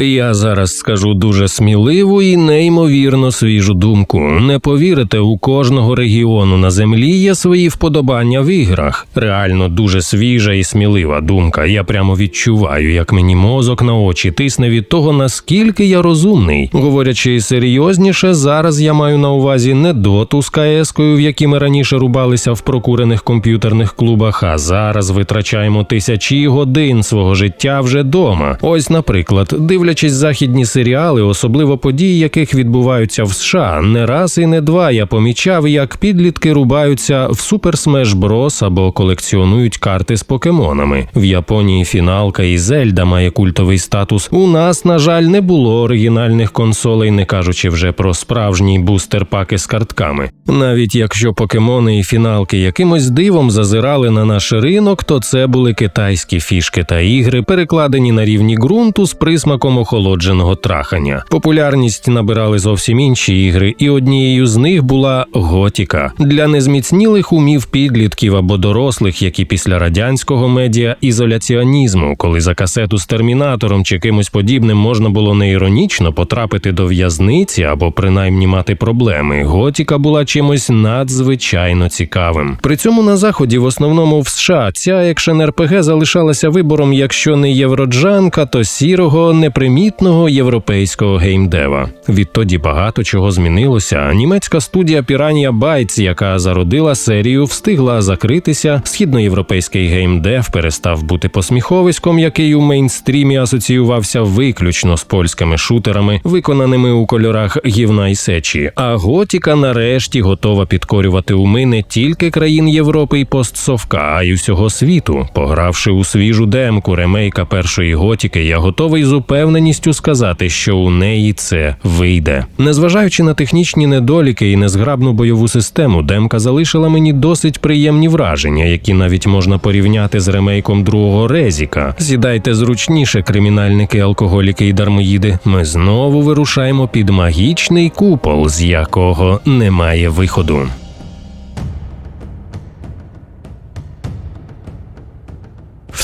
Я зараз скажу дуже сміливу і неймовірно свіжу думку. Не повірите, у кожного регіону на землі є свої вподобання в іграх. Реально дуже свіжа і смілива думка. Я прямо відчуваю, як мені мозок на очі тисне від того, наскільки я розумний. Говорячи серйозніше, зараз я маю на увазі не доту з КС-кою, в які ми раніше рубалися в прокурених комп'ютерних клубах, а зараз витрачаємо тисячі годин свого життя вже дома. Ось, наприклад, дивлячись західні серіали, особливо події, яких відбуваються в США, не раз і не два я помічав, як підлітки рубаються в Super Smash Bros. або колекціонують карти з покемонами. В Японії фіналка і Зельда має культовий статус. У нас, на жаль, не було оригінальних консолей, не кажучи вже про справжні бустер-паки з картками. Навіть якщо покемони і фіналки якимось дивом зазирали на наш ринок, то це були китайські фішки та ігри, перекладені на рівні ґрунту з присмаком охолодженого трахання. Популярність набирали зовсім інші ігри, і однією з них була готіка для незміцнілих умів підлітків або дорослих, які після радянського медіа ізоляціонізму, коли за касету з термінатором чи кимось подібним можна було не іронічно потрапити до в'язниці або принаймні мати проблеми. Готіка була чимось надзвичайно цікавим. При цьому на заході, в основному в США, ця екшен РПГ залишалася вибором, якщо не євроджанка, то сірого, непримітного європейського геймдева. Відтоді багато чого змінилося. Німецька студія Piranha Bytes, яка зародила серію, встигла закритися. Східноєвропейський геймдев перестав бути посміховиськом, який у мейнстрімі асоціювався виключно з польськими шутерами, виконаними у кольорах гівна й сечі. А готіка нарешті готова підкорювати уми не тільки країн Європи і постсовка, а й усього світу. Погравши у свіжу демку ремейка першої готіки, я готовий з упевненістю сказати, що у неї це вийде. Незважаючи на технічні недоліки і незграбну бойову систему, демка залишила мені досить приємні враження, які навіть можна порівняти з ремейком другого резіка. Сідайте зручніше, кримінальники, алкоголіки і дармоїди. Ми знову вирушаємо під магічний купол, з якого немає виходу.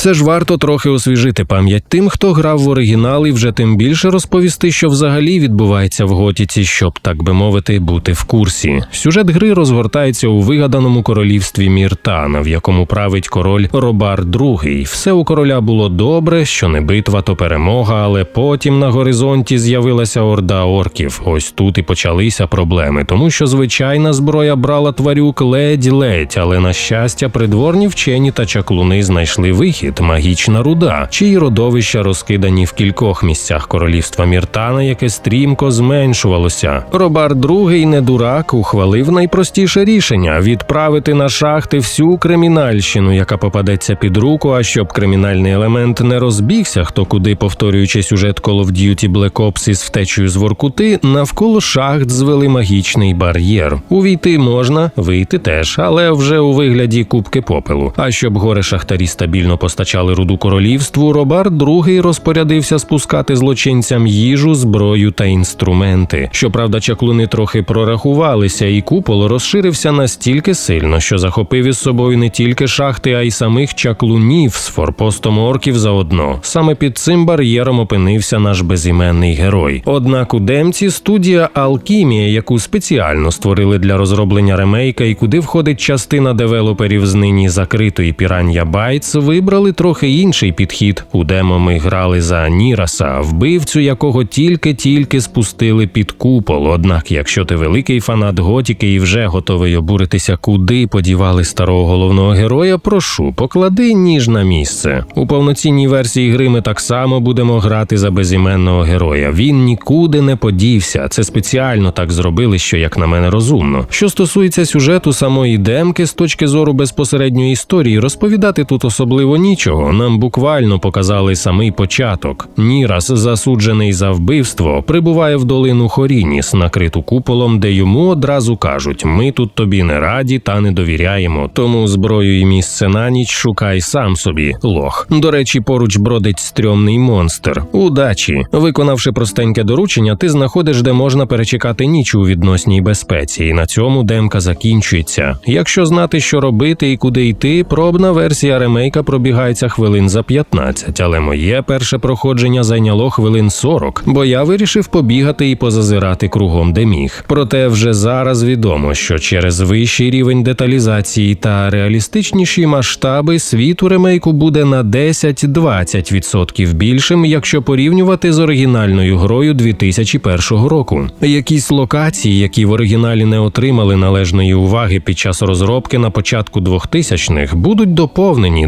Все ж варто трохи освіжити пам'ять тим, хто грав в оригінал, і вже тим більше розповісти, що взагалі відбувається в готіці, щоб так би мовити, бути в курсі. Сюжет гри розгортається у вигаданому королівстві Міртана, в якому править король Робар II. Все у короля було добре, що не битва, то перемога, але потім на горизонті з'явилася орда орків. Ось тут і почалися проблеми, тому що звичайна зброя брала тварюк ледь-ледь, але на щастя, придворні вчені та чаклуни знайшли вихід магічна руда, чиї родовища розкидані в кількох місцях королівства Міртана, яке стрімко зменшувалося. Робар II не дурак ухвалив найпростіше рішення відправити на шахти всю кримінальщину, яка попадеться під руку. А щоб кримінальний елемент не розбігся, хто куди повторюючи сюжет Call of Duty Black Ops із втечею з Воркути, навколо шахт звели магічний бар'єр. Увійти можна, вийти теж, але вже у вигляді кубки попелу. А щоб гори шахтарі стабільно постачали руду королівству, Робар II розпорядився спускати злочинцям їжу, зброю та інструменти. Щоправда, чаклуни трохи прорахувалися, і купол розширився настільки сильно, що захопив із собою не тільки шахти, а й самих чаклунів з форпостом орків заодно. Саме під цим бар'єром опинився наш безіменний герой. Однак у демці студія Алкімія, яку спеціально створили для розроблення ремейка, і куди входить частина девелоперів з нині закритої Piranha Bytes, вибрали трохи інший підхід. У демо ми грали за Ніраса, вбивцю, якого тільки-тільки спустили під купол. Однак, якщо ти великий фанат готіки і вже готовий обуритися, куди подівали старого головного героя, прошу, поклади ніж на місце. У повноцінній версії гри ми так само будемо грати за безіменного героя. Він нікуди не подівся. Це спеціально так зробили, що як на мене розумно. Що стосується сюжету самої демки з точки зору безпосередньої історії, розповідати тут особливо нічого. Нам буквально показали самий початок. Нірас, засуджений за вбивство, прибуває в долину Хорініс, накриту куполом, де йому одразу кажуть: ми тут тобі не раді та не довіряємо. Тому зброю і місце на ніч шукай сам собі. Лох. До речі, поруч бродить стрьомний монстр. Удачі, виконавши простеньке доручення, ти знаходиш, де можна перечекати ніч у відносній безпеці, і на цьому демка закінчується. Якщо знати, що робити і куди йти, пробна версія ремейка пробігає встигається хвилин за 15, але моє перше проходження зайняло хвилин 40, бо я вирішив побігати і позазирати кругом, де міг. Проте вже зараз відомо, що через вищий рівень деталізації та реалістичніші масштаби світ у ремейку буде на 10-20% більшим, якщо порівнювати з оригінальною грою 2001 року. Якісь локації, які в оригіналі не отримали належної уваги під час розробки на початку 2000-х, будуть доповнені,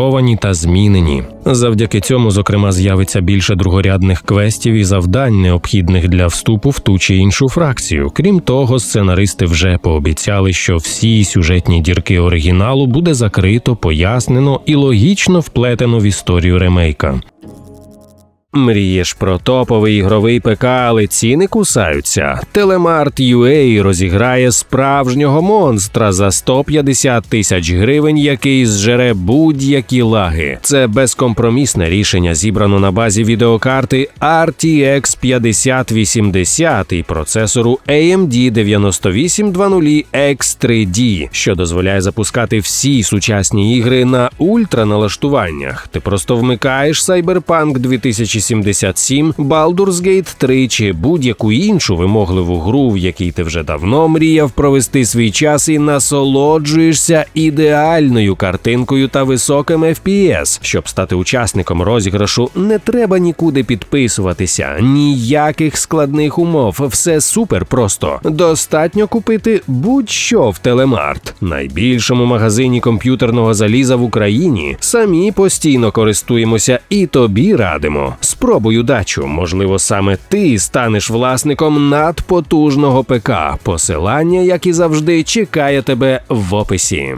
доопрацьовані та змінені. Завдяки цьому, зокрема, з'явиться більше другорядних квестів і завдань, необхідних для вступу в ту чи іншу фракцію. Крім того, сценаристи вже пообіцяли, що всі сюжетні дірки оригіналу буде закрито, пояснено і логічно вплетено в історію ремейка. Мрієш про топовий ігровий ПК, але ціни кусаються. Телемарт UA розіграє справжнього монстра за 150 тисяч гривень, який зжере будь-які лаги. Це безкомпромісне рішення зібрано на базі відеокарти RTX 5080 і процесору AMD 9820 X3D, що дозволяє запускати всі сучасні ігри на ультраналаштуваннях. Ти просто вмикаєш Cyberpunk 2077, Baldur's Gate 3 чи будь-яку іншу вимогливу гру, в якій ти вже давно мріяв провести свій час і насолоджуєшся ідеальною картинкою та високим FPS. Щоб стати учасником розіграшу, не треба нікуди підписуватися, ніяких складних умов. Все супер просто. Достатньо купити будь-що в Телемарт, найбільшому магазині комп'ютерного заліза в Україні. Самі постійно користуємося і тобі радимо. Спробуй удачу. Можливо, саме ти станеш власником надпотужного ПК. Посилання, як і завжди, чекає тебе в описі.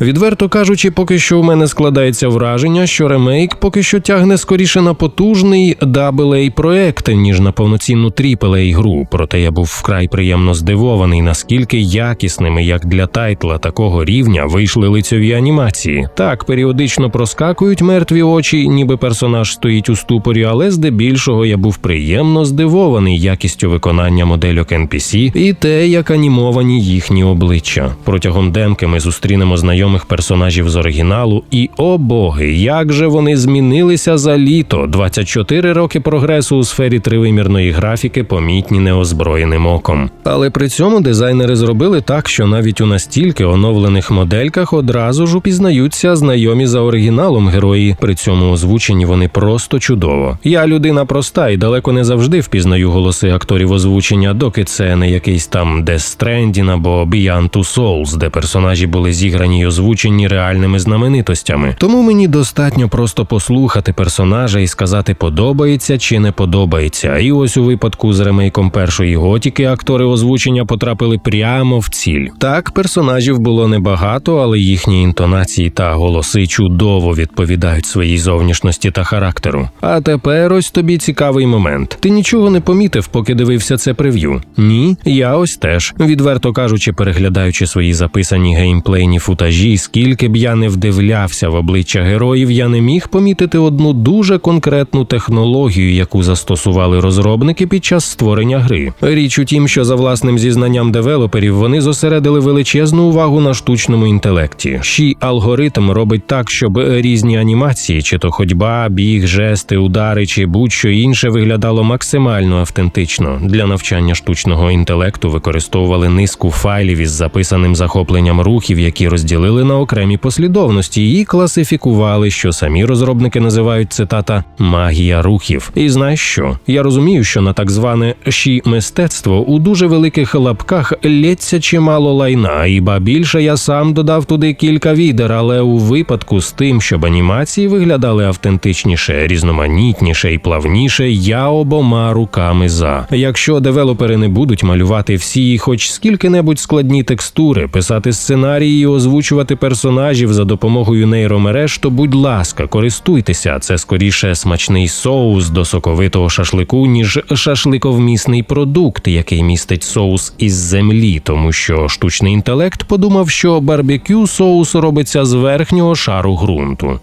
Відверто кажучи, поки що у мене складається враження, що ремейк поки що тягне скоріше на потужний AA проект, ніж на повноцінну AAA гру. Проте я був вкрай приємно здивований, наскільки якісними, як для тайтла такого рівня, вийшли лицьові анімації. Так, періодично проскакують мертві очі, ніби персонаж стоїть у ступорі, але здебільшого я був приємно здивований якістю виконання модельок NPC і те, як анімовані їхні обличчя. Протягом демки ми зустрінемо знайомих персонажів з оригіналу, і о боги, як же вони змінилися за літо. 24 роки прогресу у сфері тривимірної графіки помітні неозброєним оком. Але при цьому дизайнери зробили так, що навіть у настільки оновлених модельках одразу ж упізнаються знайомі за оригіналом герої. При цьому озвучені вони просто чудово. Я людина проста і далеко не завжди впізнаю голоси акторів озвучення, доки це не якийсь там Death Stranding або Beyond Two Souls, де персонажі були зіграні озвучені реальними знаменитостями. Тому мені достатньо просто послухати персонажа і сказати, подобається чи не подобається. І ось у випадку з ремейком першої готіки актори озвучення потрапили прямо в ціль. Так, персонажів було небагато, але їхні інтонації та голоси чудово відповідають своїй зовнішності та характеру. А тепер ось тобі цікавий момент. Ти нічого не помітив, поки дивився це прев'ю? Ні, я ось теж. Відверто кажучи, переглядаючи свої записані геймплейні футажі, скільки б я не вдивлявся в обличчя героїв, я не міг помітити одну дуже конкретну технологію, яку застосували розробники під час створення гри. Річ у тім, що за власним зізнанням девелоперів вони зосередили величезну увагу на штучному інтелекті. Ші алгоритм робить так, щоб різні анімації, чи то ходьба, біг, жести, удари, чи будь-що інше виглядало максимально автентично. Для навчання штучного інтелекту використовували низку файлів із записаним захопленням рухів, які розділили на окремі послідовності і класифікували, що самі розробники називають цитата магія рухів. І знаєш що? Я розумію, що на так зване ші мистецтво у дуже великих лапках лється чимало лайна, і ба більше я сам додав туди кілька відер, але у випадку з тим, щоб анімації виглядали автентичніше, різноманітніше і плавніше, я обома руками за. Якщо девелопери не будуть малювати всі, хоч скільки-небудь складні текстури, писати сценарії і озвучувати персонажів за допомогою нейромереж, то будь ласка, користуйтеся. Це скоріше смачний соус до соковитого шашлику, ніж шашликовмісний продукт, який містить соус із землі, тому що штучний інтелект подумав, що барбекю соус робиться з верхнього шару ґрунту.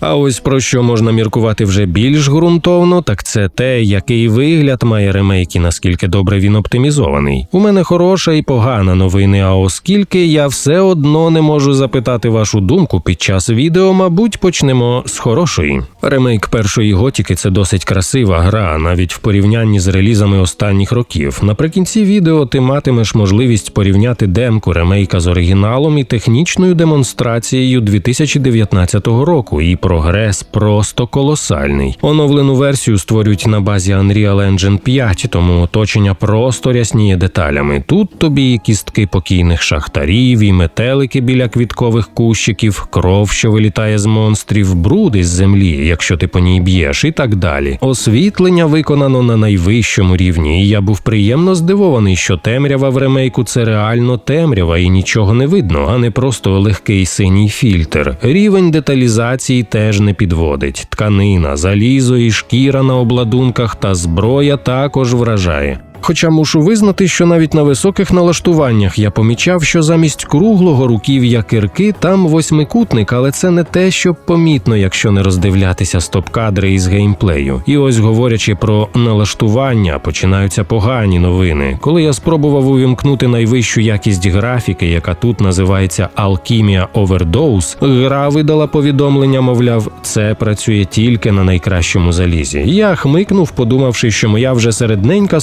А ось про що можна міркувати вже більш ґрунтовно, так це те, який вигляд має ремейк і наскільки добре він оптимізований. У мене хороша і погана новини. А оскільки я все одно не можу запитати вашу думку під час відео, мабуть, почнемо з хорошої. Ремейк першої готіки це досить красива гра, навіть в порівнянні з релізами останніх років. Наприкінці відео ти матимеш можливість порівняти демку ремейка з оригіналом і технічною демонстрацією 2019 року. І прогрес просто колосальний. Оновлену версію створюють на базі Unreal Engine 5, тому оточення просто рясніє деталями. Тут тобі і кістки покійних шахтарів, і метелики біля квіткових кущиків, кров, що вилітає з монстрів, бруд із землі, якщо ти по ній б'єш, і так далі. Освітлення виконано на найвищому рівні, і я був приємно здивований, що темрява в ремейку це реально темрява і нічого не видно, а не просто легкий синій фільтр. Рівень деталізації теж не підводить. Тканина, залізо і шкіра на обладунках та зброя також вражає. Хоча мушу визнати, що навіть на високих налаштуваннях я помічав, що замість круглого руків'я кирки там восьмикутник, але це не те, що помітно, якщо не роздивлятися стоп-кадри із геймплею. І ось говорячи про налаштування, починаються погані новини. Коли я спробував увімкнути найвищу якість графіки, яка тут називається Alchemia Overdose, гра видала повідомлення, мовляв, це працює тільки на найкращому залізі. Я хмикнув, подумавши, що моя вже середненька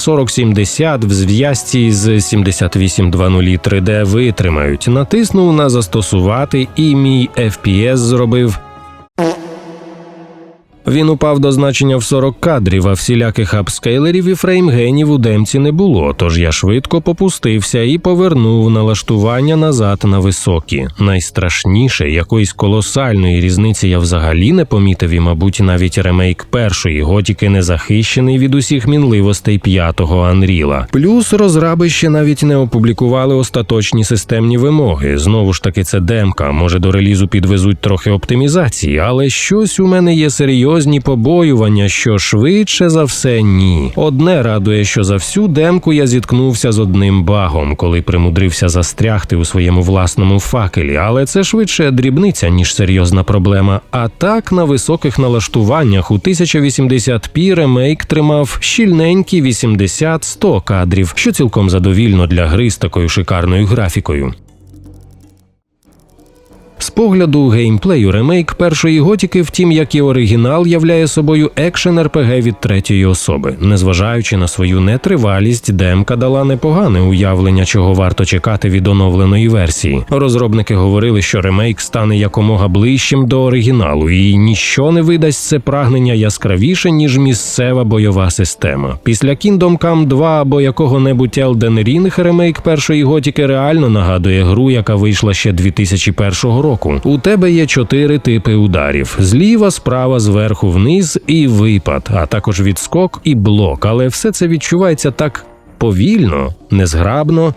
4070 в зв'язці з 7820 3D витримають. Натиснув на застосувати, і мій FPS зробив. Він упав до значення в 40 кадрів, а всіляких апскейлерів і фреймгенів у демці не було. Тож я швидко попустився і повернув налаштування назад на високі. Найстрашніше якоїсь колосальної різниці я взагалі не помітив, і, мабуть, навіть ремейк першої готіки не захищений від усіх мінливостей п'ятого Анріла. Плюс розраби ще навіть не опублікували остаточні системні вимоги. Знову ж таки, це демка. Може до релізу підвезуть трохи оптимізації, але щось у мене є серйозні побоювання, що швидше за все ні. Одне радує, що за всю демку я зіткнувся з одним багом, коли примудрився застрягти у своєму власному факелі, але це швидше дрібниця, ніж серйозна проблема. А так на високих налаштуваннях у 1080p ремейк тримав щільненькі 80-100 кадрів, що цілком задовільно для гри з такою шикарною графікою. Погляду геймплею ремейк першої готіки, втім, як і оригінал, являє собою екшен РПГ від третьої особи. Незважаючи на свою нетривалість, демка дала непогане уявлення, чого варто чекати від оновленої версії. Розробники говорили, що ремейк стане якомога ближчим до оригіналу, і ніщо не видасть це прагнення яскравіше, ніж місцева бойова система. Після Kingdom Come 2 або якого-небудь Elden Ring ремейк першої готіки реально нагадує гру, яка вийшла ще 2001 року року. У тебе є чотири типи ударів: зліва, справа, зверху, вниз і випад, а також відскок і блок. Але все це відчувається так повільно, незграбно.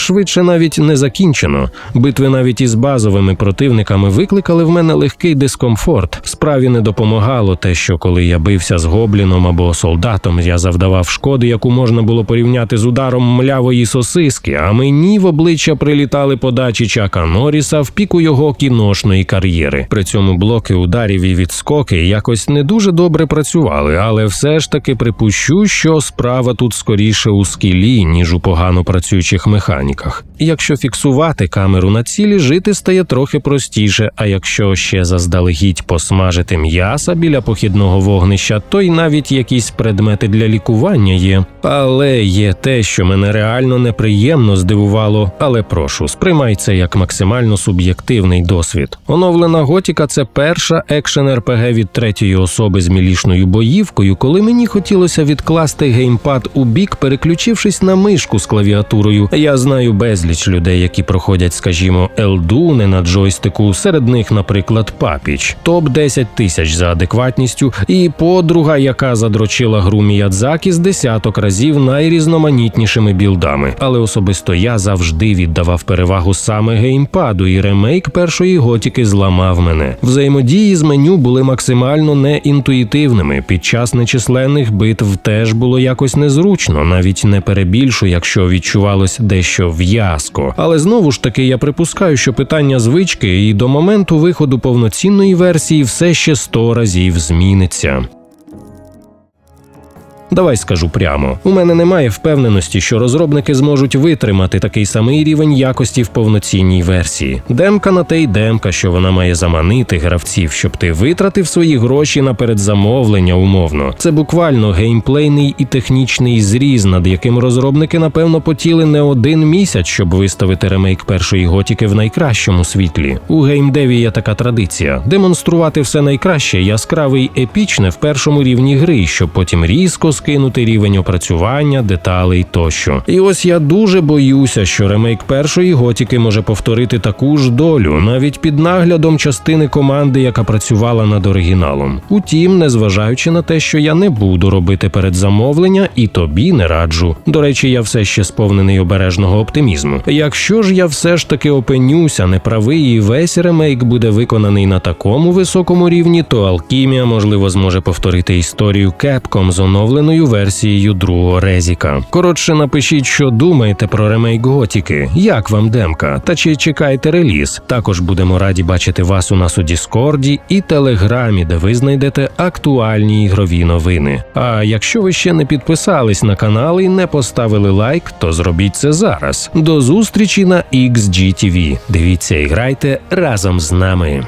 Швидше навіть не закінчено. Битви навіть із базовими противниками викликали в мене легкий дискомфорт. Справі не допомагало те, що коли я бився з гобліном або солдатом, я завдавав шкоди, яку можна було порівняти з ударом млявої сосиски. А мені в обличчя прилітали подачі Чака Норріса в піку його кіношної кар'єри. При цьому блоки ударів і відскоки якось не дуже добре працювали, але все ж таки припущу, що справа тут скоріше у скілі, ніж у погано працюючих механіках. Якщо фіксувати камеру на цілі, жити стає трохи простіше. А якщо ще заздалегідь посмажити м'яса біля похідного вогнища, то й навіть якісь предмети для лікування є. Але є те, що мене реально неприємно здивувало. Але прошу, сприймай це як максимально суб'єктивний досвід. Оновлена готіка це перша екшен РПГ від третьої особи з мілішною боївкою, коли мені хотілося відкласти геймпад у бік, переключившись на мишку з клавіатурою. Я знаю безліч людей, які проходять, скажімо, елдуни на джойстику. Серед них, наприклад, папіч, топ 10 тисяч за адекватністю, і подруга, яка задрочила гру Міядзакі з десяток разів найрізноманітнішими білдами. Але особисто я завжди віддавав перевагу саме геймпаду, і ремейк першої готіки зламав мене. Взаємодії з меню були максимально неінтуїтивними. Під час нечисленних битв теж було якось незручно, навіть не перебільшу, якщо відчувалось дещо в'язко. Але знову ж таки я припускаю, що питання звички і до моменту виходу повноцінної версії все ще сто разів зміниться. Давай скажу прямо: у мене немає впевненості, що розробники зможуть витримати такий самий рівень якості в повноцінній версії. Демка на те й демка, що вона має заманити гравців, щоб ти витратив свої гроші на передзамовлення умовно. Це буквально геймплейний і технічний зріз, над яким розробники напевно потіли не один місяць, щоб виставити ремейк першої готіки в найкращому світлі. У геймдеві є така традиція: демонструвати все найкраще, яскраве й епічне в першому рівні гри, щоб потім різко скинути рівень опрацювання, деталей тощо. І ось я дуже боюся, що ремейк першої готіки може повторити таку ж долю, навіть під наглядом частини команди, яка працювала над оригіналом. Утім, незважаючи на те, що я не буду робити передзамовлення, і тобі не раджу. До речі, я все ще сповнений обережного оптимізму. Якщо ж я все ж таки опинюся неправий і весь ремейк буде виконаний на такому високому рівні, то Алкімія можливо зможе повторити історію Capcom з оновленою версією другого резіка. Коротше, напишіть, що думаєте про ремейк Готіки, як вам демка, та чи чекаєте реліз. Також будемо раді бачити вас у нас у Діскорді і Телеграмі, де ви знайдете актуальні ігрові новини. А якщо ви ще не підписались на канал і не поставили лайк, то зробіть це зараз. До зустрічі на XGTV. Дивіться і грайте разом з нами.